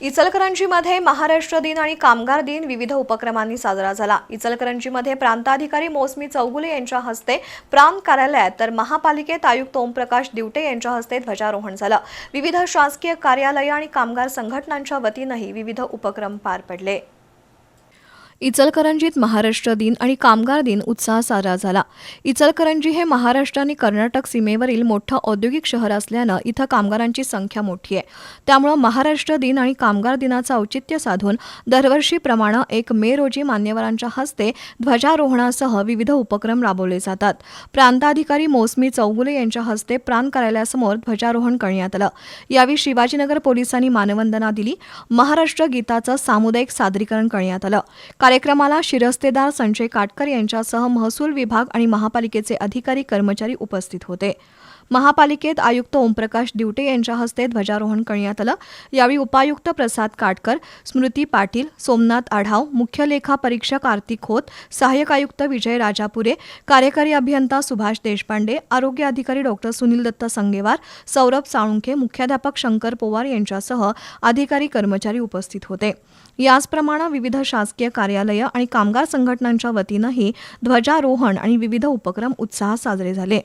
इचलकरंजीमध्ये महाराष्ट्र दिन आणि कामगार दिन विविध उपक्रमांनी साजरा झाला. इचलकरंजीमध्ये प्रांताधिकारी मोसमी चौगुले यांच्या हस्ते प्रांत कार्यालयात तर महापालिकेत आयुक्त ओमप्रकाश दिवटे यांच्या हस्ते ध्वजारोहण झालं. विविध शासकीय कार्यालय आणि कामगार संघटनांच्या वतीनंही विविध उपक्रम पार पडले. इचलकरंजीत महाराष्ट्र दिन आणि कामगार दिन उत्साह साजरा झाला. इचलकरंजी हे महाराष्ट्र आणि कर्नाटक सीमेवरील मोठं औद्योगिक शहर असल्यानं इथं कामगारांची संख्या मोठी आहे. त्यामुळं महाराष्ट्र दिन आणि कामगार दिनाचं औचित्य साधून दरवर्षीप्रमाणे एक मे रोजी मान्यवरांच्या हस्ते ध्वजारोहणासह विविध उपक्रम राबवले जातात. प्रांताधिकारी मौसमी चौगुले यांच्या हस्ते प्रांत कार्यालयासमोर ध्वजारोहण करण्यात आलं. यावेळी शिवाजीनगर पोलिसांनी मानवंदना दिली. महाराष्ट्र गीताचं सामुदायिक सादरीकरण करण्यात आलं. कार्यक्रमाला शिरस्तेदार संजय काटकर यांच्यासह महसूल विभाग आणि महापालिकेचे अधिकारी कर्मचारी उपस्थित होते. महापालिकेत आयुक्त ओमप्रकाश दिवटे यांच्या हस्ते ध्वजारोहण करण्यात आलं. यावेळी उपायुक्त प्रसाद काटकर स्मृती पाटील सोमनाथ आढाव मुख्य लेखा परीक्षक आरती खोत सहाय्यक आयुक्त विजय राजापुरे कार्यकारी अभियंता सुभाष देशपांडे आरोग्य अधिकारी डॉक्टर सुनील दत्त संगेवार सौरभ साळुंखे मुख्याध्यापक शंकर पोवार यांच्यासह अधिकारी कर्मचारी उपस्थित होते. याचप्रमाणे विविध शासकीय कार्यालयं आणि कामगार संघटनांच्या वतीनंही ध्वजारोहण आणि विविध उपक्रम उत्साहात साजरे झाले.